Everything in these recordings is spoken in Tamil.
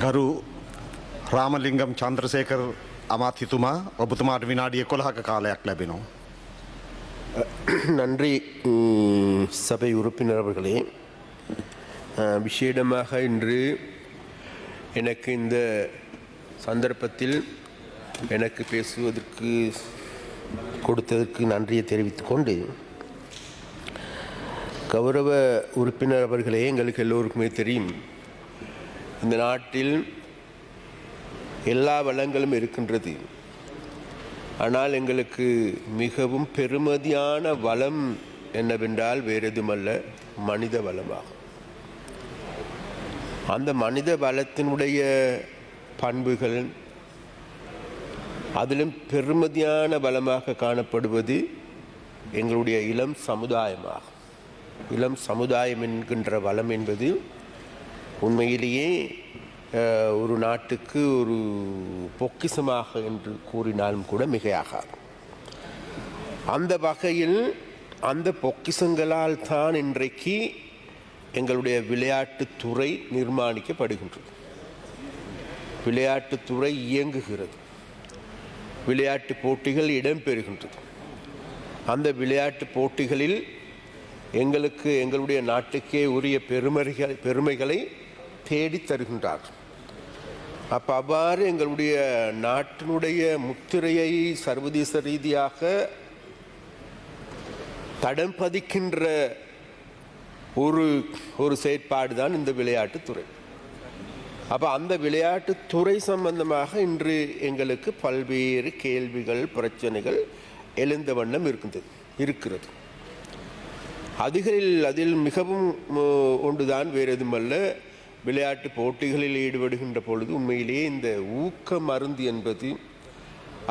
ගරු රාමලිංගම් චන්ද්‍රසේකර අමාත්‍යතුමා ඔබතුමාට විනාඩිය කොළහක කාලයක් ලැබෙනවා. நன்றி ம், சபை உறுப்பினர் அவர்களே அஹ், விசேடமாக இன்று எனக்கு இந்த சந்தர்ப்பத்தில் எனக்கு பேசுவதற்கு கொடுத்ததற்கு நன்றியை தெரிவித்துக் கொண்டு கௌரவ உறுப்பினர் அவர்களே எங்களுக்கு எல்லோருக்குமே தெரியும் இந்த நாட்டில் எல்லா வளங்களும் இருக்கின்றது. ஆனால் எங்களுக்கு மிகவும் பெருமதியான வளம் என்னவென்றால் வேறு எதுமல்ல மனித வளமாகும். அந்த மனித வளத்தினுடைய பண்புகள் அதிலும் பெருமதியான வளமாக காணப்படுவது எங்களுடைய இளம் சமுதாயமாகும். இளம் சமுதாயம் என்கின்ற வளம் என்பது உண்மையிலேயே ஒரு நாட்டுக்கு ஒரு பொக்கிசமாக என்று கூறினாலும் கூட மிகையாகாது. அந்த வகையில் அந்த பொக்கிசங்களால் தான் இன்றைக்கு எங்களுடைய விளையாட்டுத்துறை நிர்மாணிக்கப்படுகின்றது. விளையாட்டுத்துறை இயங்குகிறது. விளையாட்டு போட்டிகள் இடம்பெறுகின்றது. அந்த விளையாட்டு போட்டிகளில் எங்களுக்கு எங்களுடைய நாட்டுக்கே உரிய பெருமைகள் பெருமைகளை தேடித் தருகின்றார் அப்போ அவ்வாறு எங்களுடைய நாட்டினுடைய முத்திரையை சர்வதேச ரீதியாக தடம் பதிக்கின்ற ஒரு ஒரு செயற்பாடு தான் இந்த விளையாட்டுத்துறை அப்போ அந்த விளையாட்டுத்துறை சம்பந்தமாக இன்று எங்களுக்கு பல்வேறு கேள்விகள் பிரச்சனைகள் எழுந்த வண்ணம் இருக்கின்றது இருக்கிறது. அதுகளில் அதில் மிகவும் ஒன்றுதான் வேறு எதுமல்ல விளையாட்டு போட்டிகளில் ஈடுபடுகின்ற பொழுது உண்மையிலேயே இந்த ஊக்க மருந்து என்பது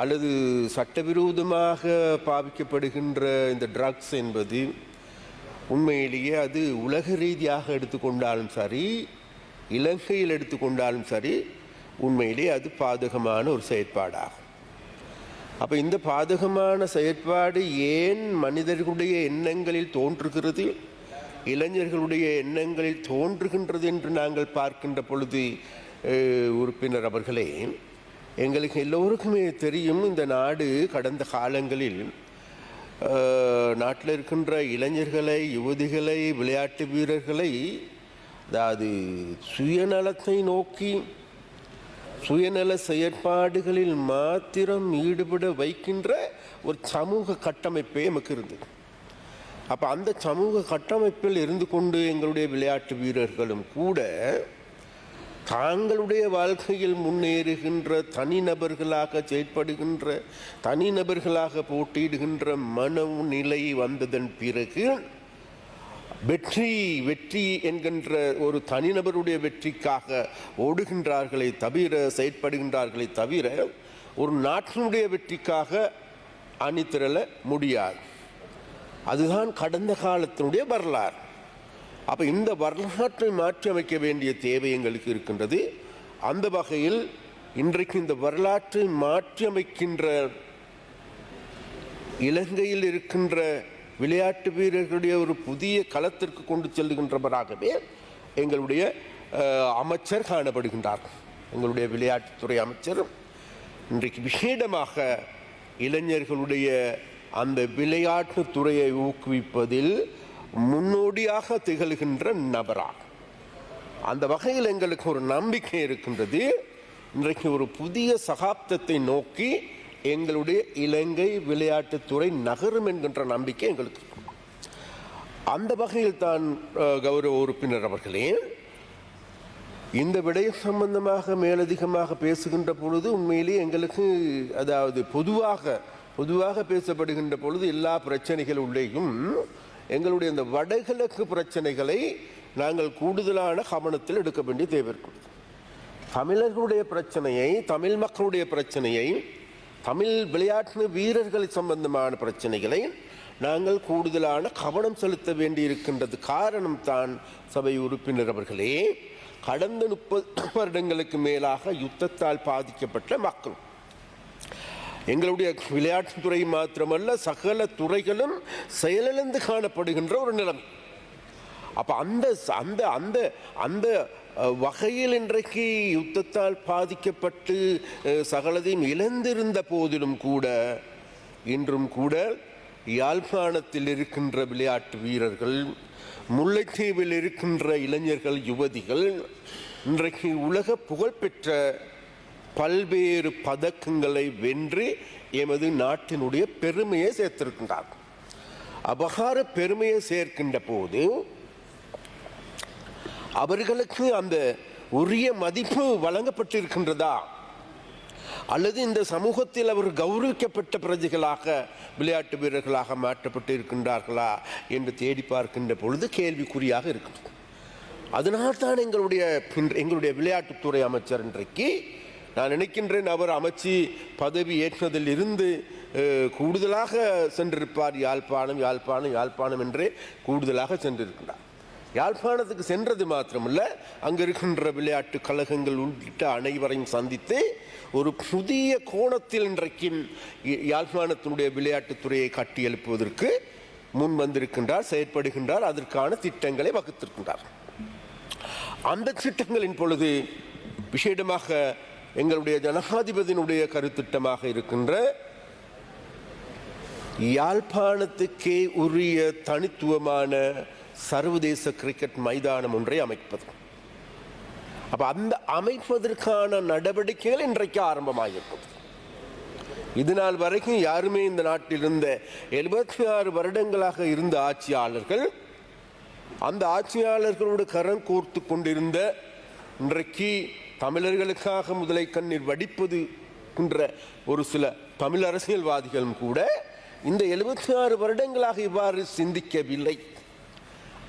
அல்லது சட்டவிரோதமாக பாவிக்கப்படுகின்ற இந்த ட்ரக்ஸ் என்பது உண்மையிலேயே அது உலக ரீதியாக எடுத்துக்கொண்டாலும் சரி இலங்கையில் எடுத்துக்கொண்டாலும் சரி உண்மையிலேயே அது பாதகமான ஒரு செயற்பாடாகும். அப்போ இந்த பாதகமான செயற்பாடு ஏன் மனிதர்களுடைய எண்ணங்களில் தோன்றுகிறது? இளைஞர்களுடைய எண்ணங்களில் தோன்றுகின்றது என்று நாங்கள் பார்க்கின்ற பொழுது உறுப்பினர் அவர்களே எங்களுக்கு எல்லோருக்குமே தெரியும் இந்த நாடு கடந்த காலங்களில் நாட்டில் இருக்கின்ற இளைஞர்களை யுவதிகளை விளையாட்டு வீரர்களை அதாவது சுயநலத்தை நோக்கி சுயநல செயற்பாடுகளில் மாத்திரம் ஈடுபட வைக்கின்ற ஒரு சமூக கட்டமைப்பே நமக்கு இருந்தது. அப்போ அந்த சமூக கட்டமைப்பில் இருந்து கொண்டு எங்களுடைய விளையாட்டு வீரர்களும் கூட தாங்களுடைய வாழ்க்கையில் முன்னேறுகின்ற தனிநபர்களாக செயற்படுகின்ற தனிநபர்களாக போட்டியிடுகின்ற மனநிலை வந்ததன் பிறகு வெற்றி வெற்றி என்கின்ற ஒரு தனிநபருடைய வெற்றிக்காக ஓடுகின்றார்களே தவிர செயற்படுகின்றார்களே தவிர ஒரு நாட்டினுடைய வெற்றிக்காக அணிதிரள முடியாது. அதுதான் கடந்த காலத்தினுடைய வரலாறு. அப்போ இந்த வரலாற்றை மாற்றி அமைக்க வேண்டிய தேவை எங்களுக்கு இருக்கின்றது. அந்த வகையில் இன்றைக்கு இந்த வரலாற்றை மாற்றி அமைக்கின்ற இலங்கையில் இருக்கின்ற விளையாட்டு வீரர்களுடைய ஒரு புதிய களத்திற்கு கொண்டு செல்லுகின்றவராகவே எங்களுடைய அமைச்சர் காணப்படுகின்றார். எங்களுடைய விளையாட்டுத்துறை அமைச்சரும். இன்றைக்கு விசேடமாக இளைஞர்களுடைய அந்த விளையாட்டு துறையை ஊக்குவிப்பதில் முன்னோடியாக திகழ்கின்ற நபராக. அந்த வகையில் எங்களுக்கு ஒரு நம்பிக்கை இருக்கின்றது. இன்றைக்கு ஒரு புதிய சகாப்தத்தை நோக்கி எங்களுடைய இலங்கை விளையாட்டுத்துறை நகரும் என்கின்ற நம்பிக்கை எங்களுக்கு. அந்த வகையில் தான் கௌரவ உறுப்பினர் அவர்களே இந்த விடயம் சம்பந்தமாக மேலதிகமாக பேசுகின்ற பொழுது உண்மையிலேயே எங்களுக்கு அதாவது பொதுவாக பொதுவாக பேசப்படுகின்ற பொழுது எல்லா பிரச்சனைகள் உள்ளேயும் எங்களுடைய இந்த வடகிழக்கு பிரச்சனைகளை நாங்கள் கூடுதலான கவனத்தில் எடுக்க வேண்டிய தேவை இருக்கிறது தமிழர்களுடைய பிரச்சனையை தமிழ் மக்களுடைய பிரச்சனையை தமிழ் விளையாட்டு வீரர்கள் சம்பந்தமான பிரச்சனைகளை நாங்கள் கூடுதலான கவனம் செலுத்த வேண்டியிருக்கின்றது காரணம் தான் சபை உறுப்பினர் அவர்களே. கடந்த முப்பது வருடங்களுக்கு மேலாக யுத்தத்தால் பாதிக்கப்பட்ட மக்கள் எங்களுடைய விளையாட்டுத்துறை மாத்திரமல்ல சகல துறைகளும் செயலிழந்து காணப்படுகின்ற ஒரு நிலைமை. அப்போ அந்த அந்த அந்த அந்த வகையில் இன்றைக்கு யுத்தத்தால் பாதிக்கப்பட்டு சகலதையும் இழந்திருந்த போதிலும் கூட இன்றும் கூட யாழ்ப்பாணத்தில் இருக்கின்ற விளையாட்டு வீரர்கள் முல்லைத்தீவில் இருக்கின்ற இளைஞர்கள் யுவதிகள் இன்றைக்கு உலக புகழ்பெற்ற பல்வேறு பதக்கங்களை வென்று எமது நாட்டினுடைய பெருமையை சேர்த்திருக்கின்றார். அபகார பெருமையை சேர்க்கின்ற போது அவர்களுக்கு அந்த உரிய மதிப்பு வழங்கப்பட்டிருக்கின்றதா? அல்லது இந்த சமூகத்தில் அவர் கௌரவிக்கப்பட்ட பிரஜைகளாக விளையாட்டு வீரர்களாக மாற்றப்பட்டு இருக்கின்றார்களா என்று தேடி பார்க்கின்ற பொழுது கேள்விக்குறியாக இருக்கும். அதனால்தான் எங்களுடைய எங்களுடைய விளையாட்டுத்துறை அமைச்சர் இன்றைக்கு நான் நினைக்கின்றேன் அவர் அமைச்சு பதவி ஏற்றதில் இருந்து கூடுதலாக சென்றிருப்பார். யாழ்ப்பாணம் யாழ்ப்பாணம் யாழ்ப்பாணம் என்றே கூடுதலாக சென்றிருக்கின்றார் யாழ்ப்பாணத்துக்கு சென்றது மாத்திரமல்ல அங்கு இருக்கின்ற விளையாட்டு கழகங்கள் உள்ளிட்ட அனைவரையும் சந்தித்து ஒரு புதிய கோணத்தில் இன்றைக்கும் யாழ்ப்பாணத்தினுடைய விளையாட்டுத்துறையை கட்டி எழுப்புவதற்கு முன் வந்திருக்கின்றார் செயற்படுகின்றார் அதற்கான திட்டங்களை வகுத்திருக்கின்றார். அந்த திட்டங்களின் பொழுது விசேடமாக எங்களுடைய ஜனாதிபதியினுடைய கருத்திட்டமாக இருக்கின்ற யாழ்ப்பாணத்துக்கே உரிய தனித்துவமான சர்வதேச கிரிக்கெட் மைதானம் ஒன்றை அமைப்பது. அப்ப அந்த அமைப்பதற்கான நடவடிக்கைகள் இன்றைக்கு ஆரம்பமாகியிருக்கிறது. இது நாள் வரைக்கும் யாருமே இந்த நாட்டில் இருந்த எழுபத்தி ஆறு வருடங்களாக இருந்த ஆட்சியாளர்கள் அந்த ஆட்சியாளர்களோடு கரம் கோர்த்து கொண்டிருந்த இன்றைக்கு தமிழர்களுக்காக முதலை கண்ணீர் வடிப்பது என்ற ஒரு சில தமிழ் அரசியல்வாதிகளும் கூட இந்த எழுபத்தி ஆறு வருடங்களாக இவ்வாறு சிந்திக்கவில்லை.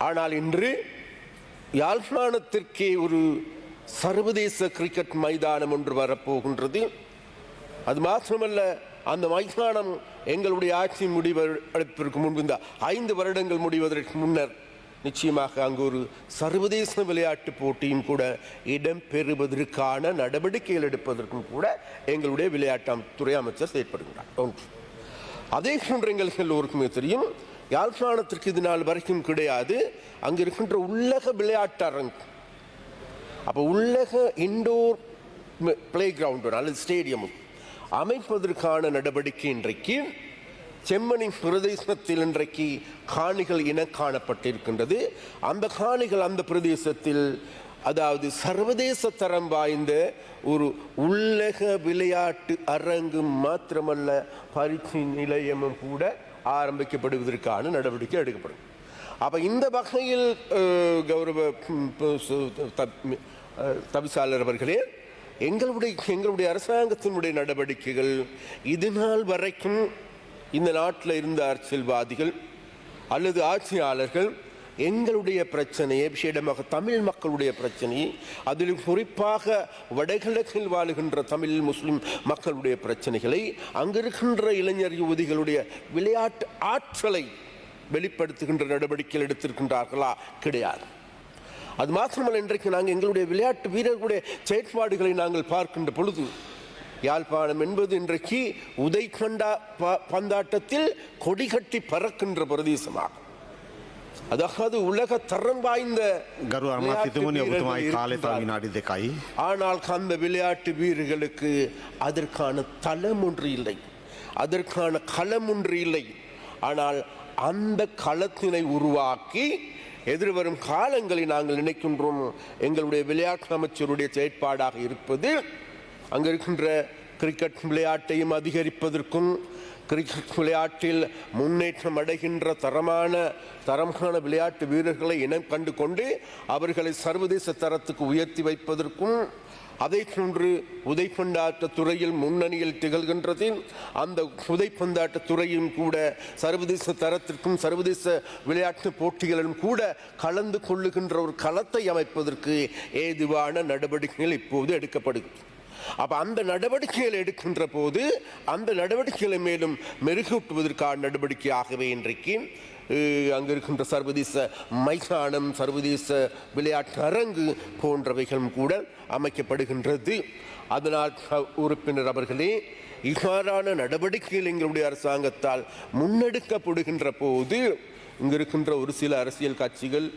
ஆனால் இன்று யாழ்ப்பாணத்திற்கே ஒரு சர்வதேச கிரிக்கெட் மைதானம் ஒன்று வரப்போகின்றது. அது மாத்திரமல்ல அந்த மைதானம் எங்களுடைய ஆட்சி முடிவதற்கு முன்பு இந்த ஐந்து வருடங்கள் முடிவதற்கு முன்னர் நிச்சயமாக அங்கு ஒரு சர்வதேச விளையாட்டு போட்டியும் கூட இடம்பெறுவதற்கான நடவடிக்கைகள் எடுப்பதற்கும் கூட எங்களுடைய விளையாட்டு துறை அமைச்சர் செயற்படுகிறார் ஒன்று. அதே போன்று எங்களுக்கு எல்லோருக்குமே தெரியும் யாழ்ப்பாணத்திற்கு இது நாள் வரைக்கும் கிடையாது. அங்கு இருக்கின்ற உள்ளக விளையாட்டு அரங்கு அப்போ உள்ளக இண்டோர் பிளே கிரவுண்டு அல்லது ஸ்டேடியம் அமைப்பதற்கான நடவடிக்கை இன்றைக்கு செம்மணி பிரதேசத்தில் இன்றைக்கு காணிகள் இன காணப்பட்டிருக்கின்றது. அந்த காணிகள் அந்த பிரதேசத்தில் அதாவது சர்வதேச தரம் வாய்ந்த ஒரு உள்ளக விளையாட்டு அரங்கும் மாத்திரமல்ல பயிற்சி நிலையமும் கூட ஆரம்பிக்கப்படுவதற்கான நடவடிக்கை எடுக்கப்படும். அப்போ இந்த வகையில் கௌரவ தவிசாளர் அவர்களே எங்களுடைய எங்களுடைய அரசாங்கத்தினுடைய நடவடிக்கைகள் இது நாள் வரைக்கும் இந்த நாட்டில் இருந்த அரசியல்வாதிகள் அல்லது ஆட்சியாளர்கள் எங்களுடைய பிரச்சனையை விசேடமாக தமிழ் மக்களுடைய பிரச்சனையை அதிலும் குறிப்பாக வடகிழக்கில் வாழுகின்ற தமிழ் முஸ்லிம் மக்களுடைய பிரச்சனைகளை அங்கிருக்கின்ற இளைஞர் யுவதிகளுடைய விளையாட்டு ஆற்றலை வெளிப்படுத்துகின்ற நடவடிக்கைகள் எடுத்திருக்கின்றார்களா? கிடையாது. அது மாத்திரமல்ல இன்றைக்கு நாங்கள் எங்களுடைய விளையாட்டு வீரர்களுடைய செயற்பாடுகளை நாங்கள் பார்க்கின்ற பொழுது யாழ்ப்பாணம் என்பது இன்றைக்கு உதைக்கண்டா ப- பந்தாட்டத்தில் கொடிகட்டி பறக்கின்ற பிரதேசமாகும் அதாவது உலக தரம் வாய்ந்த ගරු விளையாட்டு අමාත්‍යතුමනි ඔබතුමායි வீரர்கள் කාලෙ තව இருக்கின்றார்கள். විනාඩි දෙකයි. ஆனால் அந்த விளையாட்டு வீரர்களுக்கு அதற்கான தளம் ஒன்று இல்லை அதற்கான களம் ஒன்று இல்லை ஆனால் அந்த களத்தினை உருவாக்கி எதிர்வரும் காலங்களில் நாங்கள் நினைக்கின்றோம் எங்களுடைய விளையாட்டு அமைச்சருடைய செயற்பாடாக இருப்பது அங்கே இருக்கின்ற கிரிக்கெட் விளையாட்டையும் அதிகரிப்பதற்கும் கிரிக்கெட் விளையாட்டில் முன்னேற்றம் அடைகின்ற தரமான தரமான விளையாட்டு வீரர்களை இனம் கண்டு கொண்டு அவர்களை சர்வதேச தரத்துக்கு உயர்த்தி வைப்பதற்கும் அதை போன்று உதைப்பந்தாட்ட துறையில் முன்னணியில் திகழ்கின்றது. அந்த உதைப்பந்தாட்ட துறையும் கூட சர்வதேச தரத்திற்கும் சர்வதேச விளையாட்டு போட்டிகளிலும் கூட கலந்து கொள்ளுகின்ற ஒரு களத்தை அமைப்பதற்கு ஏதுவான நடவடிக்கைகள் இப்போது எடுக்கப்படுகிறது. அப்ப அந்த நடவடிக்கைகள் எடுக்கின்ற போது அந்த நடவடிக்கைகளை மேலும் மெருகூட்டுவதற்கான நடவடிக்கையாகவே இன்றைக்கு அங்கே இருக்கின்ற சர்வதேச மைதானம் சர்வதேச விளையாட்டு அரங்கு போன்றவைகளும் கூட அமைக்கப்படுகின்றது. அதனால் உறுப்பினர் அவர்களே இவ்வாறான நடவடிக்கைகள் எங்களுடைய அரசாங்கத்தால் முன்னெடுக்கப்படுகின்ற போது இங்கிருக்கின்ற ஒரு சில அரசியல் கட்சிகள்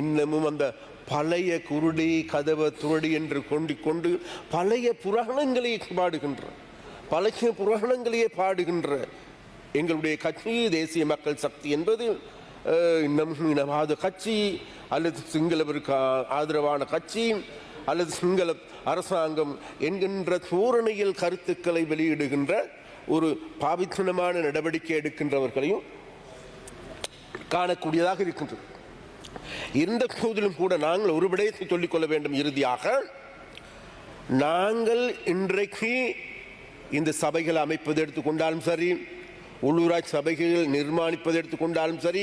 இன்னமும் அந்த பழைய குருடி கதவ துரடி என்று கொண்டு கொண்டு பழைய புராணங்களை பாடுகின்ற பழைய புராணங்களையே பாடுகின்ற எங்களுடைய கட்சி தேசிய மக்கள் சக்தி என்பது நம் இனவாத கட்சி அல்லது சிங்களவருக்கு ஆதரவான கட்சி அல்லது சிங்கள அரசாங்கம் என்கின்ற தோரணையில் கருத்துக்களை வெளியிடுகின்ற ஒரு பாவித்தனமான நடவடிக்கை எடுக்கின்றவர்களையும் காணக்கூடியதாக இருக்கின்றது. இருந்த போதிலும் கூட நாங்கள் ஒரு விடயத்தை சொல்லிக்கொள்ள வேண்டும் இறுதியாக. நாங்கள் இன்றைக்கு இந்த சபைகள் அமைப்பது எடுத்துக்கொண்டாலும் சரி உள்ளூராட்சி சபைகள் நிர்மாணிப்பது எடுத்துக்கொண்டாலும் சரி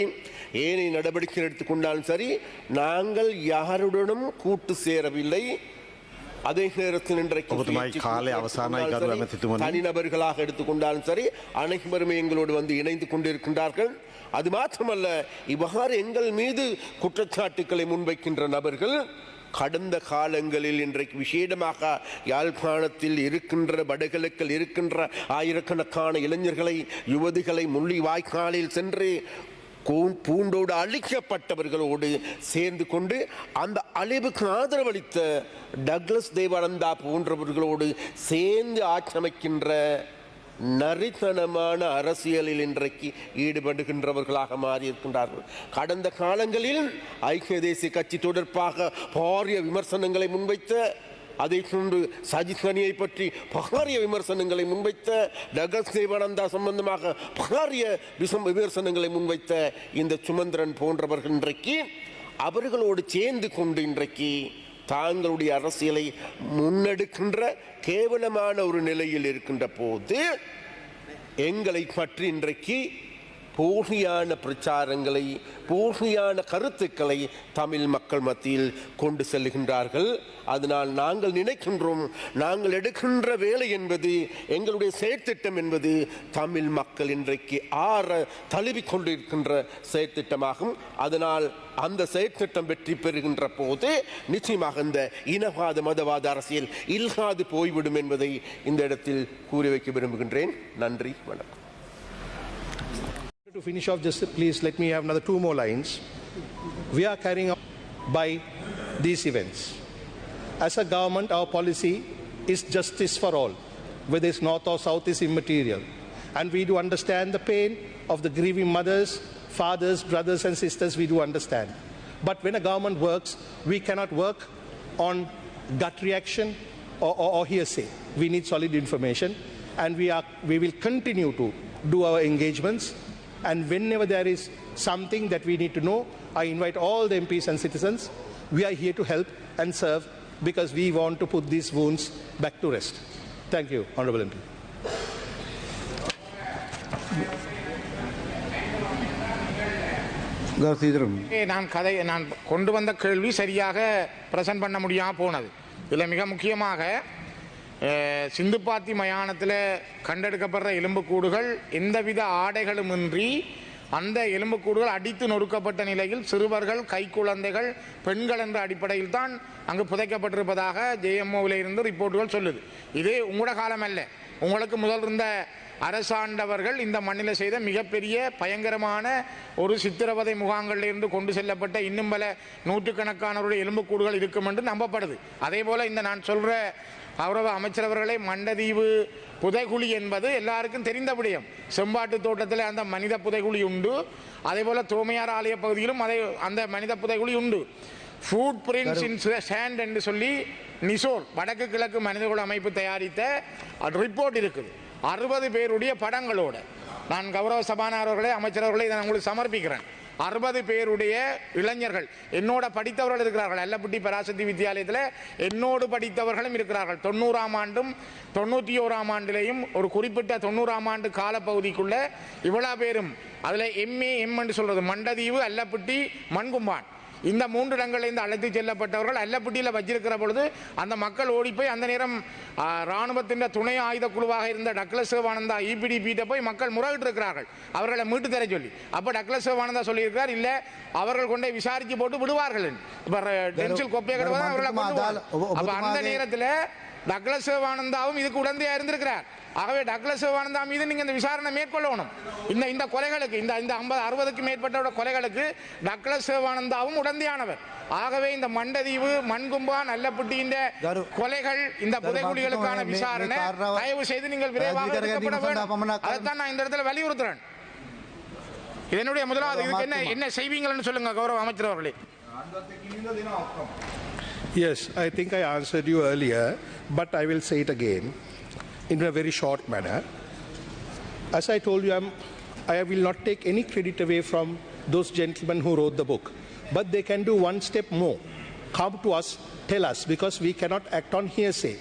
ஏனைய நடவடிக்கைகள் எடுத்துக்கொண்டாலும் சரி நாங்கள் யாருடனும் கூட்டு சேரவில்லை. அதே நேரத்தில் இன்றைக்கு காலை அவசான தனிநபர்களாக எடுத்துக்கொண்டாலும் சரி அனைவருமே எங்களோடு வந்து இணைந்து கொண்டிருக்கின்றார்கள். அது மாத்திரமல்ல இவ்வாறு எங்கள் மீது குற்றச்சாட்டுக்களை முன்வைக்கின்ற நபர்கள் கடந்த காலங்களில் இன்றைக்கு விசேடமாக யாழ்ப்பாணத்தில் இருக்கின்ற வடகிழக்கில் இருக்கின்ற ஆயிரக்கணக்கான இளைஞர்களை யுவதிகளை முள்ளி வாய்க்காலில் சென்று பூண்டோடு அழிக்கப்பட்டவர்களோடு சேர்ந்து கொண்டு அந்த அழிவுக்கு ஆதரவளித்த டக்ளஸ் தேவானந்தா போன்றவர்களோடு சேர்ந்து ஆக்கிரமிக்கின்ற நரித்தனமான அரசியலில் இன்றைக்கு ஈடுபடுகின்றவர்களாக மாறியிருக்கின்றார்கள். கடந்த காலங்களில் ஐக்கிய தேசிய கட்சி தொடர்பாக பாரிய விமர்சனங்களை முன்வைத்த அதை போன்று சஜித் கனியை பற்றி பகாரிய விமர்சனங்களை முன்வைத்த டகஸ் தேவானந்தா சம்பந்தமாக பகாரிய விசம் விமர்சனங்களை முன்வைத்த இந்த சுமந்திரன் போன்றவர்கள் இன்றைக்கு அவர்களோடு சேர்ந்து கொண்டு இன்றைக்கு தாங்களுடைய அரசியலை முன்னெடுக்கின்ற கேவலமான ஒரு நிலையில் இருக்கின்ற போது எங்களை பற்றி இன்றைக்கு போலியான பிரச்சாரங்களை போலியான கருத்துக்களை தமிழ் மக்கள் மத்தியில் கொண்டு செல்கின்றார்கள். அதனால் நாங்கள் நினைக்கின்றோம் நாங்கள் எடுக்கின்ற வேலை என்பது எங்களுடைய செயற்திட்டம் என்பது தமிழ் மக்கள் இன்றைக்கு ஆற தழுவி கொண்டிருக்கின்ற செயற்திட்டமாகும். அதனால் அந்த செயற்திட்டம் வெற்றி பெறுகின்ற போது நிச்சயமாக இந்த இனவாத மதவாத அரசியல் இல்லாது போய்விடும் என்பதை இந்த இடத்தில் கூறி வைக்க விரும்புகின்றேன். நன்றி வணக்கம். To finish off, just please let me have another two more lines. We are carrying out by these events. As a government, our policy is justice for all, whether it's north or south is immaterial. And we do understand the pain of the grieving mothers, fathers, brothers, and sisters, we do understand. But when a government works, we cannot work on gut reaction or, or, or hearsay. We need solid information, and we, are, we will continue to do our engagements. And whenever there is something that we need to know, I invite all the MPs and citizens. We are here to help and serve because we want to put these wounds back to rest. Thank you, Honorable MP. கௌதீதரம் ஏ, நான் கதை நான் கொண்டு வந்த கேள்வி சரியாக பிரசன்ட் பண்ண முடியாமல் போனது இதில் மிக முக்கியமாக அஹ், சிந்துப்பாத்தி மயானத்தில் கண்டெடுக்கப்படுற எலும்புக்கூடுகள் எந்தவித ஆடைகளுமின்றி அந்த எலும்புக்கூடுகள் அடித்து நொறுக்கப்பட்ட நிலையில் சிறுவர்கள் கைக்குழந்தைகள் பெண்கள் என்ற அடிப்படையில் தான் அங்கு புதைக்கப்பட்டிருப்பதாக ஜேஎம்ஓவில் இருந்து ரிப்போர்ட்டுகள் சொல்லுது. இது உங்களோட காலம் அல்ல உங்களுக்கு முதல் இருந்த அரசாண்டவர்கள் இந்த மண்ணில் செய்த மிகப்பெரிய பயங்கரமான ஒரு சித்திரவதை முகாங்களில் இருந்து கொண்டு செல்லப்பட்ட இன்னும் பல நூற்றுக்கணக்கானவருடைய எலும்புக்கூடுகள் இருக்கும் என்று நம்பப்படுது. அதே போல் இந்த நான் சொல்கிற கௌரவ அமைச்சரவர்களை மண்டதீவு புதைகுழி என்பது எல்லாருக்கும் தெரிந்த விடயம். செம்பாட்டு தோட்டத்தில் அந்த மனித புதைகுழி உண்டு. அதே போல தோமையார் ஆலய பகுதியிலும் அதை அந்த மனித புதைகுழி உண்டு. ஃபுட் பிரிண்ட்ஸ் இன் சேண்ட் என்று சொல்லி நிசோல் வடக்கு கிழக்கு மனிதகுல அமைப்பு தயாரித்த ரிப்போர்ட் இருக்குது. அறுபது பேருடைய படங்களோட. நான் கௌரவ சபாநாயகர்களே அமைச்சரவர்களை இதை நான் உங்களுக்கு சமர்ப்பிக்கிறேன். அறுபது பேருடைய இளைஞர்கள். என்னோட படித்தவர்கள் இருக்கிறார்கள். அல்லப்பட்டி பராசக்தி வித்தியாலயத்தில் என்னோடு படித்தவர்களும் இருக்கிறார்கள். தொண்ணூறாம் ஆண்டும் தொண்ணூற்றி ஓராம் ஆண்டிலேயும் ஒரு குறிப்பிட்ட தொண்ணூறாம் ஆண்டு காலப்பகுதிக்குள்ளே இவ்வளோ பேரும் அதில் எம்ஏ எம் என்று சொல்கிறது மண்டதீவு அல்லப்பட்டி மண்கும்பான். இந்த மூன்று இடங்களிலிருந்து அழைத்து செல்லப்பட்டவர்கள் அல்லப்பட்டியில் வச்சிருக்கிற பொழுது அந்த மக்கள் ஓடி போய் அந்த நேரம் ஆ, ராணுவத்தின் துணை ஆயுத குழுவாக இருந்த டக்ளஸ் சிவானந்தா இபிடி பீட்ட போய் மக்கள் முறையிட்டு இருக்கிறார்கள் அவர்களை மீட்டு தர சொல்லி அப்ப டக்ளஸ் சிவானந்தா சொல்லியிருக்கிறார் இல்ல அவர்கள் கொண்டே விசாரிச்சு போட்டு விடுவார்கள். இப்ப டென்சில் கொப்பையை கிடவா அவர்களை கொண்டு. அப்ப அந்த நேரத்தில் டக்ளஸ் சிவானந்தாவும் இதுக்கு உடந்தையா இருந்திருக்கிறார் ஆகவே டக்ளஸ் சிவானந்தா மீது நீங்க இந்த விசாரணை மேற்கொள்ளணும். இந்த இந்த கொலைகளுக்கு இந்த இந்த ஐம்பது அறுபதுக்கு மேற்பட்ட கொலைகளுக்கு டக்ளஸ் சிவானந்தாவும் உடந்தையானவர். ஆகவே இந்த மண்டதீவு மண்கும்பா நல்லப்பட்டியின் கொலைகள் இந்த மே- விசாரணை தயவு செய்து நீங்கள் விரைவாக எடுக்கப்பட வேண்டும். அதைத்தான் நான் இந்த இடத்துல வலியுறுத்துறேன். இதனுடைய முதலாவது இதுக்கு என்ன என்ன செய்வீங்கன்னு சொல்லுங்க கௌரவ அமைச்சர் அவர்களே. Yes, I think I answered you earlier, but I will say it again. In a very short manner. As I told you, I'm, I will not take any credit away from those gentlemen who wrote the book, but they can do one step more. Come to us, tell us, because we cannot act on hearsay,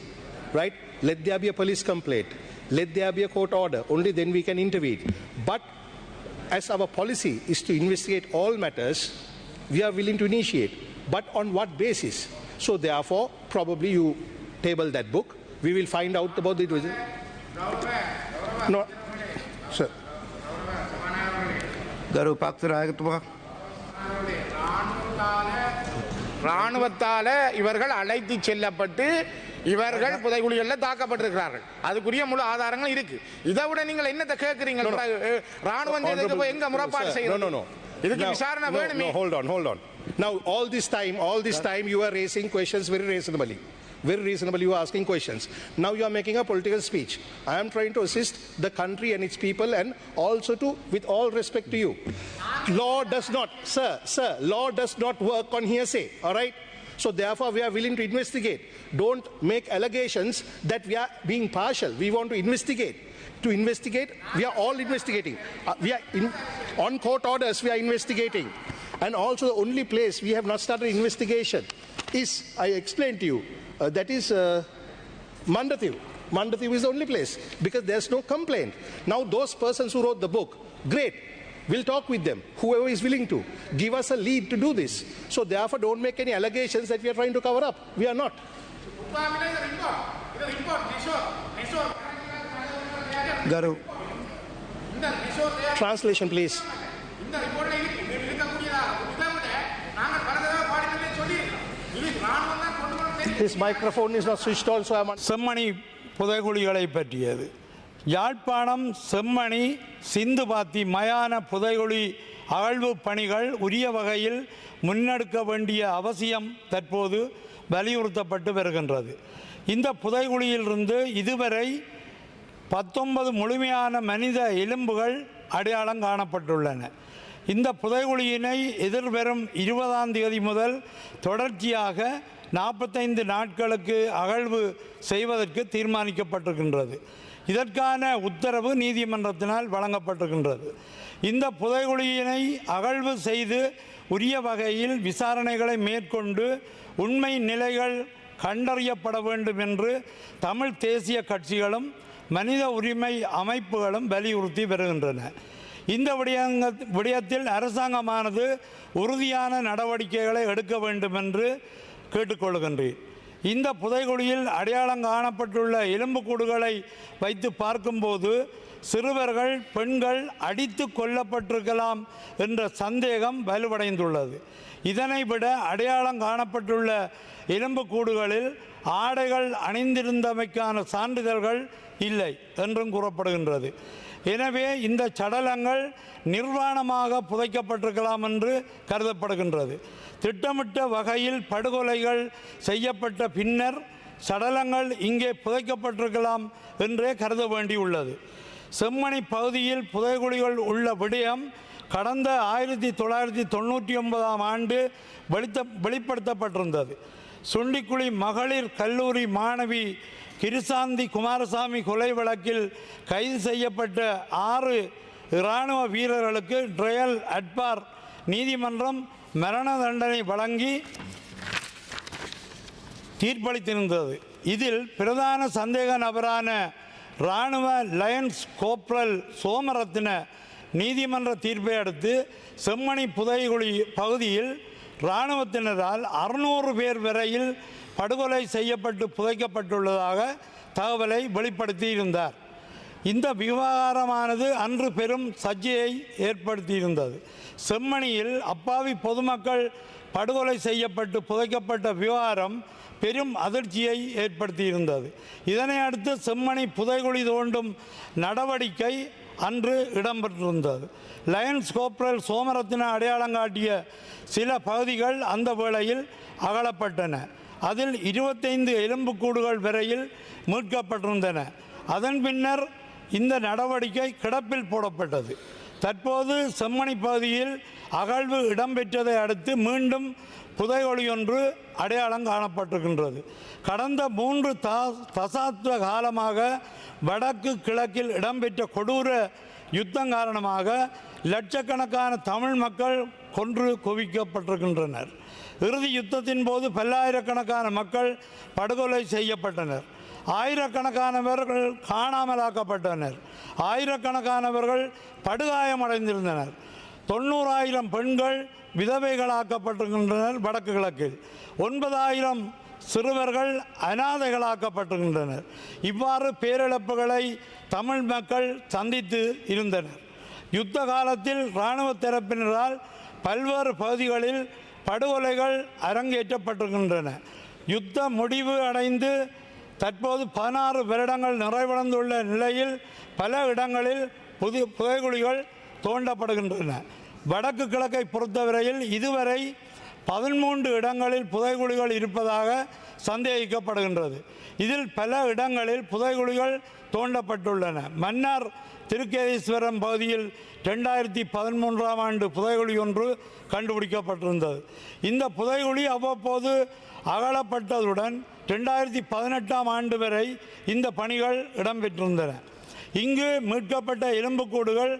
right? Let there be a police complaint, let there be a court order, only then we can intervene. But as our policy is to investigate all matters, we are willing to initiate. But on what basis? So, therefore, probably you table that book. we will find out about it. No, sir. கௌரவ பாக்தராகத்துவா இவர்கள் அழைத்து செல்லப்பட்டு இவர்கள் புதைகுழிகளில் தாக்கப்பட்டிருக்கிறார்கள். அதுக்குரிய முழு ஆதாரங்கள் இருக்கு. இதை விட நீங்கள் என்னத்தை கேட்குறீங்க ராணுவம் எங்க முறைப்பாடு செய்யணும் இதுக்கு விசாரணை வேணுமே? Hold on hold on now all this time all this time you are raising questions very reasonably Very reasonable, you are asking questions. Now you are making a political speech. I am trying to assist the country and its people, and also to, with all respect to you, law does not, sir, sir, law does not work on hearsay. All right. So therefore, we are willing to investigate. Don't make allegations that we are being partial. We want to investigate. To investigate, we are all investigating. Uh, we are in, on court orders. We are investigating, and also the only place we have not started investigation is I explained to you. Uh, that is uh. Mandathiv is the only place because there's no complaint. Now those persons who wrote the book, great. We'll talk with them, whoever is willing to. Give us a lead to do this. So, therefore, don't make any allegations that we are trying to cover up. We are not. ගරු Translation, please. His microphone is not switched on, so I'm on. Chemmani புதைகுழிகளை பற்றியது யாழ்ப்பாணம் செம்மணி சிந்துபாத்தி மயான புதைகுழி அகழ்வு பணிகள் உரிய வகையில் முன்னெடுக்க வேண்டிய அவசியம் தற்போது வலியுறுத்தப்பட்டு வருகின்றது இந்த புதைகுழியிலிருந்து இதுவரை பத்தொன்பது முழுமையான மனித எலும்புகள் அடையாளம் காணப்பட்டுள்ளன இந்த புதைகுழியினை எதிர்வரும் இருபதாம் தேதி முதல் தொடர்ச்சியாக நாற்பத்தைந்து நாட்களுக்கு அகழ்வு செய்வதற்கு தீர்மானிக்கப்பட்டிருக்கின்றது. இதற்கான உத்தரவு நீதிமன்றத்தினால் வழங்கப்பட்டிருக்கின்றது. இந்த புதைகுழியினை அகழ்வு செய்து உரிய வகையில் விசாரணைகளை மேற்கொண்டு உண்மை நிலைகள் கண்டறியப்பட வேண்டும் என்று தமிழ் தேசிய கட்சிகளும் மனித உரிமை அமைப்புகளும் வலியுறுத்தி வருகின்றன. இந்த விடயங்க விடயத்தில் அரசாங்கமானது உறுதியான நடவடிக்கைகளை எடுக்க வேண்டும் என்று கேட்டுக்கொள்கின்றேன் இந்த புதைகுழியில் அடையாளம் காணப்பட்டுள்ள எலும்புக்கூடுகளை வைத்து பார்க்கும்போது சிறுவர்கள் பெண்கள் அடித்து கொல்லப்பட்டிருக்கலாம் என்ற சந்தேகம் வலுவடைந்துள்ளது. இதனை விட அடையாளம் காணப்பட்டுள்ள எலும்புக்கூடுகளில் ஆடைகள் அணிந்திருந்தமைக்கான சான்றிதழ்கள் இல்லை என்றும் கூறப்படுகின்றது. எனவே இந்த சடலங்கள் நிர்வாணமாக புதைக்கப்பட்டிருக்கலாம் என்று கருதப்படுகின்றது. திட்டமிட்ட வகையில் படுகொலைகள் செய்யப்பட்ட பின்னர் சடலங்கள் இங்கே புதைக்கப்பட்டிருக்கலாம் என்றே கருத வேண்டியுள்ளது. செம்மணி பகுதியில் புதைகுழிகள் உள்ள விடயம் கடந்த ஆயிரத்தி தொள்ளாயிரத்தி தொண்ணூற்றி ஒன்பதாம் ஆண்டு வெளித்த வெளிப்படுத்தப்பட்டிருந்தது. சுண்டிக்குழி மகளிர் கல்லூரி மாணவி கிருசாந்தி குமாரசாமி கொலை வழக்கில் கைது செய்யப்பட்ட ஆறு இராணுவ வீரர்களுக்கு ட்ரையல் அட்பார் நீதிமன்றம் மரண தண்டனை வழங்கி தீர்ப்பளித்திருந்தது. இதில் பிரதான சந்தேக நபரான இராணுவ லயன்ஸ் கோப்ரல் சோமரத்ன நீதிமன்ற தீர்ப்பை அடுத்து செம்மணி புதைகுழி பகுதியில் இராணுவத்தினரால் அறுநூறு பேர் வரையில் படுகொலை செய்யப்பட்டு புதைக்கப்பட்டுள்ளதாக தகவலை வெளிப்படுத்தியிருந்தார். இந்த விவகாரமானது அன்று பெரும் சர்ச்சையை ஏற்படுத்தியிருந்தது. செம்மணியில் அப்பாவி பொதுமக்கள் படுகொலை செய்யப்பட்டு புதைக்கப்பட்ட விவகாரம் பெரும் அதிர்ச்சியை ஏற்படுத்தியிருந்தது. இதனை அடுத்து செம்மணி புதைகுழி தோண்டும் நடவடிக்கை அன்று இடம்பெற்றிருந்தது. லயன்ஸ் கோப்ரல் சோமரத்தின அடையாளம் காட்டிய சில பகுதிகள் அந்த வேளையில் அகலப்பட்டன. அதில் இருபத்தைந்து எலும்புக்கூடுகள் வரையில் மீட்கப்பட்டிருந்தன. அதன் பின்னர் இந்த நடவடிக்கை கிடப்பில் போடப்பட்டது. தற்போது செம்மணி பகுதியில் அகழ்வு இடம்பெற்றதை அடுத்து மீண்டும் புதையொளி ஒன்று அடையாளம் காணப்பட்டிருக்கின்றது. கடந்த மூன்று தா தசாப்த காலமாக வடக்கு கிழக்கில் இடம்பெற்ற கொடூர யுத்தம் காரணமாக லட்சக்கணக்கான தமிழ் மக்கள் கொன்று குவிக்கப்பட்டிருக்கின்றனர். இறுதி யுத்தத்தின் போது பல்லாயிரக்கணக்கான மக்கள் படுகொலை செய்யப்பட்டனர். ஆயிரக்கணக்கானவர்கள் காணாமலாக்கப்பட்டனர். ஆயிரக்கணக்கானவர்கள் படுகாயமடைந்திருந்தனர். தொண்ணூறாயிரம் பெண்கள் விதவைகளாக்கப்பட்டிருக்கின்றனர் வடக்கு கிழக்கில். ஒன்பதாயிரம் சிறுவர்கள் அனாதைகளாக்கப்பட்டிருக்கின்றனர். இவ்வாறு பேரிழப்புகளை தமிழ் மக்கள் சந்தித்து இருந்தனர். யுத்த காலத்தில் இராணுவ தரப்பினரால் பல்வேறு பகுதிகளில் படுகொலைகள் அரங்கேற்றப்பட்டிருக்கின்றன. யுத்த முடிவு அடைந்து தற்போது பதினாறு வருடங்கள் நிறைவடைந்துள்ள நிலையில் பல இடங்களில் புது புகைக்குழிகள் தோண்டப்படுகின்றன. வடக்கு கிழக்கை பொறுத்தவரையில் இதுவரை பதிமூன்று இடங்களில் புதைகுழிகள் இருப்பதாக சந்தேகிக்கப்படுகின்றது. இதில் பல இடங்களில் புதைகுழிகள் தோண்டப்பட்டுள்ளன. மன்னார் திருக்கேதீஸ்வரம் பகுதியில் ரெண்டாயிரத்தி பதிமூன்றாம் ஆண்டு புதைகுழி ஒன்று கண்டுபிடிக்கப்பட்டிருந்தது. இந்த புதைகுழி அவ்வப்போது அகலப்பட்டதுடன் ரெண்டாயிரத்தி பதினெட்டாம் ஆண்டு வரை இந்த பணிகள் இடம்பெற்றிருந்தன. இங்கு மீட்கப்பட்ட எலும்புக்கூடுகள்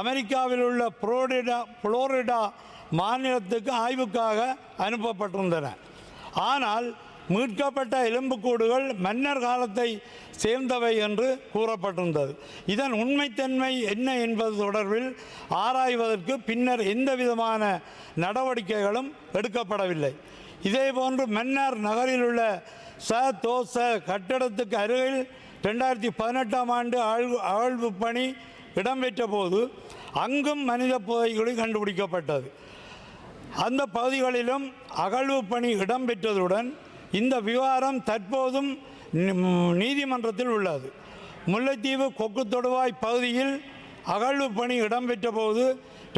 அமெரிக்காவில் உள்ள புளோரிடா புளோரிடா மாநிலத்துக்கு ஆய்வுக்காக அனுப்பப்பட்டிருந்தன. ஆனால் மீட்கப்பட்ட எலும்புக்கூடுகள் மன்னர் காலத்தை சேர்ந்தவை என்று கூறப்பட்டிருந்தது. இதன் உண்மைத்தன்மை என்ன என்பது தொடர்பில் ஆராய்வதற்கு பின்னர் எந்த விதமான நடவடிக்கைகளும் எடுக்கப்படவில்லை. இதேபோன்று மன்னார் நகரில் உள்ள ச தோச கட்டடத்துக்கு அருகில் ரெண்டாயிரத்தி பதினெட்டாம் ஆண்டு ஆழ்வு ஆழ்வு பணி இடம்பெற்ற போது அங்கும் மனித புதைகுழி கண்டுபிடிக்கப்பட்டது. அந்த பகுதிகளிலும் அகழ்வு பணி இடம்பெற்றதுடன் இந்த விவகாரம் தற்போதும் நீதிமன்றத்தில் உள்ளது. முல்லைத்தீவு கொக்கு தொடுவாய் பகுதியில் அகழ்வு பணி இடம்பெற்ற போது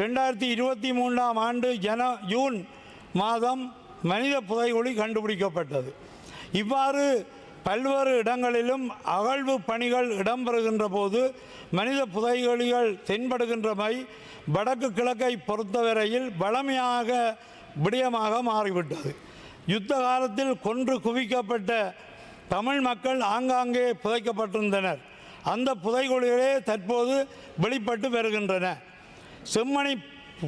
ரெண்டாயிரத்தி இருபத்தி மூன்றாம் ஆண்டு ஜன ஜூன் மாதம் மனித புதைகுழி கண்டுபிடிக்கப்பட்டது. இவ்வாறு பல்வேறு இடங்களிலும் அகழ்வு பணிகள் இடம்பெறுகின்ற போது மனித புதைகுழிகள் தென்படுகின்றமை வடக்கு கிழக்கை பொறுத்தவரையில் வளமையாக விடயமாக மாறிவிட்டது. யுத்த காலத்தில் கொன்று குவிக்கப்பட்ட தமிழ் மக்கள் ஆங்காங்கே புதைக்கப்பட்டிருந்தனர். அந்த புதைகுழிகளே தற்போது வெளிப்பட்டு வருகின்றன. செம்மணி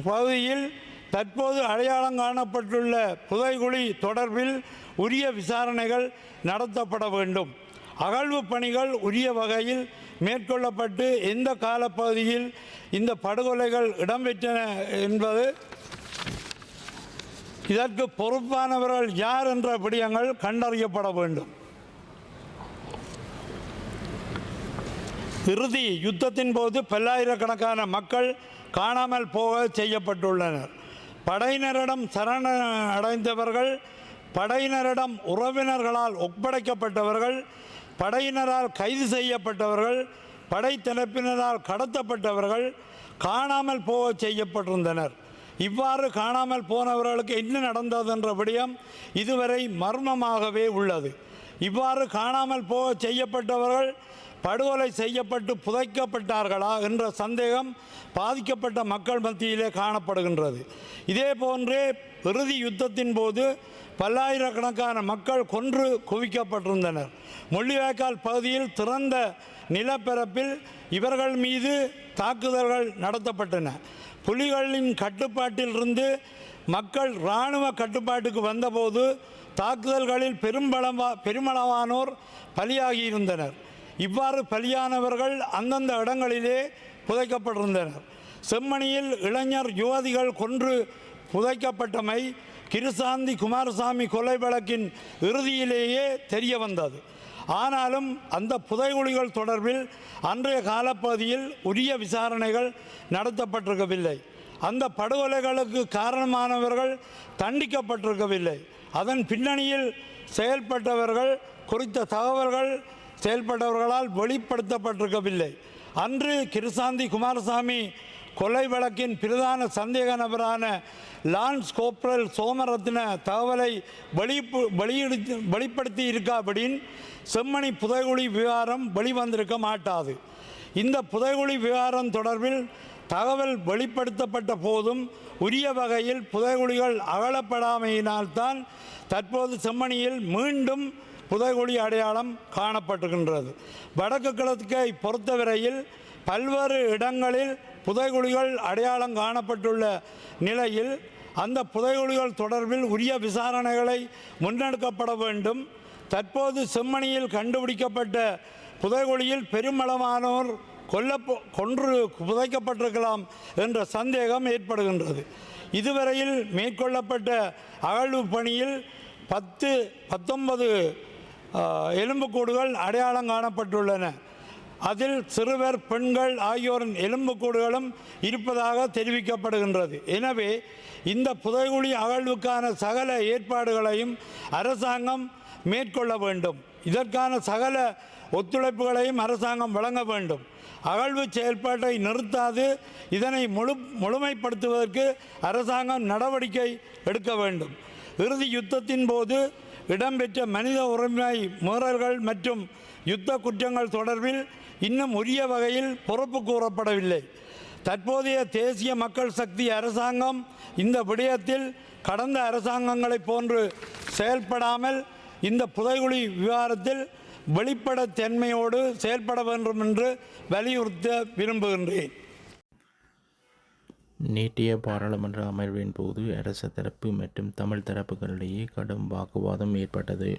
பகுதியில் தற்போது அடையாளம் காணப்பட்டுள்ள புதைகுழி தொடர்பில் உரிய விசாரணைகள் நடத்தப்பட வேண்டும். அகழ்வு பணிகள் உரிய வகையில் மேற்கொள்ளப்பட்டு எந்த காலப்பகுதியில் இந்த படுகொலைகள் இடம்பெற்றன என்பது இதற்கு பொறுப்பானவர்கள் யார் என்ற விடயங்கள் கண்டறியப்பட வேண்டும். இறுதி யுத்தத்தின் போது பல்லாயிரக்கணக்கான மக்கள் காணாமல் போக செய்யப்பட்டுள்ளனர். படையினரிடம் சரண அடைந்தவர்கள் படையினரிடம் உறவினர்களால் ஒப்படைக்கப்பட்டவர்கள் படையினரால் கைது செய்யப்பட்டவர்கள் படைத்தரப்பினரால் கடத்தப்பட்டவர்கள் காணாமல் போக செய்யப்பட்டிருந்தனர். இவ்வாறு காணாமல் போனவர்களுக்கு என்ன நடந்தது என்ற விடயம் இதுவரை மர்மமாகவே உள்ளது. இவ்வாறு காணாமல் போக செய்யப்பட்டவர்கள் படுகொலை செய்யப்பட்டு புதைக்கப்பட்டார்களா என்ற சந்தேகம் பாதிக்கப்பட்ட மக்கள் மத்தியிலே காணப்படுகின்றது. இதே போன்றே இறுதி யுத்தத்தின் போது பல்லாயிரக்கணக்கான மக்கள் கொன்று குவிக்கப்பட்டிருந்தனர். முள்ளிவாய்க்கால் பகுதியில் திறந்த நிலப்பரப்பில் இவர்கள் மீது தாக்குதல்கள் நடத்தப்பட்டன. புலிகளின் கட்டுப்பாட்டிலிருந்து மக்கள் இராணுவ கட்டுப்பாட்டுக்கு வந்தபோது தாக்குதல்களில் பெரும்பளவா பெருமளவானோர் பலியாகியிருந்தனர். இவ்வாறு பலியானவர்கள் அந்தந்த இடங்களிலே புதைக்கப்பட்டிருந்தனர். செம்மணியில் இளைஞர் யுவதிகள் கொன்று புதைக்கப்பட்டமை கிருசாந்தி குமாரசாமி கொலை வழக்கின் இறுதியிலேயே தெரிய வந்தது ஆனாலும் அந்த புதைகுழிகள் தொடர்பில் அன்றைய காலப்பகுதியில் உரிய விசாரணைகள் நடத்தப்பட்டிருக்கவில்லை. அந்த படுகொலைகளுக்கு காரணமானவர்கள் தண்டிக்கப்பட்டிருக்கவில்லை. அதன் பின்னணியில் செயல்பட்டவர்கள் குறித்த தகவல்கள் செயல்பட்டவர்களால் வெளிப்படுத்தப்பட்டிருக்கவில்லை. அன்று கிருசாந்தி குமாரசாமி கொலை வழக்கின் பிரதான சந்தேக நபரான லான்ஸ் கோப்ரல் சோமரத்ன தகவலை வெளிப்பு வெளியிடு வெளிப்படுத்தி இருக்காபடின் செம்மணி புதைகுழி விவகாரம் வெளிவந்திருக்க மாட்டாது. இந்த புதைகுழி விவகாரம் தொடர்பில் தகவல் வெளிப்படுத்தப்பட்ட போதும் உரிய வகையில் புதைகுழிகள் அகலப்படாமையினால்தான் தற்போது செம்மணியில் மீண்டும் புதைகுழி அடையாளம் காணப்பட்டுகின்றது வடக்கு கிழக்கை பொறுத்தவரையில் பல்வேறு இடங்களில் புதைகுழிகள் அடையாளம் காணப்பட்டுள்ள நிலையில் அந்த புதைகுழிகள் தொடர்பில் உரிய விசாரணைகளை முன்னெடுக்கப்பட வேண்டும். தற்போது செம்மணியில் கண்டுபிடிக்கப்பட்ட புதைகுழியில் பெருமளவானோர் கொல்ல கொன்று புதைக்கப்பட்டிருக்கலாம் என்ற சந்தேகம் ஏற்படுகின்றது. இதுவரையில் மேற்கொள்ளப்பட்ட அகழ்வு பணியில் பத்து பத்தொன்பது எலும்புக்கூடுகள் அடையாளம் காணப்பட்டுள்ளன. அதில் சிறுவர் பெண்கள் ஆகியோரின் எலும்புக்கூடுகளும் இருப்பதாக தெரிவிக்கப்படுகின்றது. எனவே இந்த புதைகுழி அகழ்வுக்கான சகல ஏற்பாடுகளையும் அரசாங்கம் மேற்கொள்ள வேண்டும். இதற்கான சகல ஒத்துழைப்புகளையும் அரசாங்கம் வழங்க வேண்டும். அகழ்வு செயல்பாட்டை நிறுத்தாது இதனை முழு முழுமைப்படுத்துவதற்கு அரசாங்கம் நடவடிக்கை எடுக்க வேண்டும். இறுதி யுத்தத்தின் போது இடம்பெற்ற மனித உரிமை மீறல்கள் மற்றும் யுத்த குற்றங்கள் தொடர்பில் இன்னும் உரிய வகையில் பொறுப்பு கூறப்படவில்லை. தற்போதைய தேசிய மக்கள் சக்தி அரசாங்கம் இந்த விடயத்தில் கடந்த அரசாங்கங்களைப் போன்று செயல்படாமல் இந்த புதைகுழி விவகாரத்தில் வெளிப்படைத்தன்மையோடு செயல்பட வேண்டும் என்று வலியுறுத்த விரும்புகின்றேன். நேற்றைய பாராளுமன்ற அமர்வின் போது அரச தரப்பு மற்றும் தமிழ் தரப்புகளிடையே கடும் வாக்குவாதம் ஏற்பட்டது.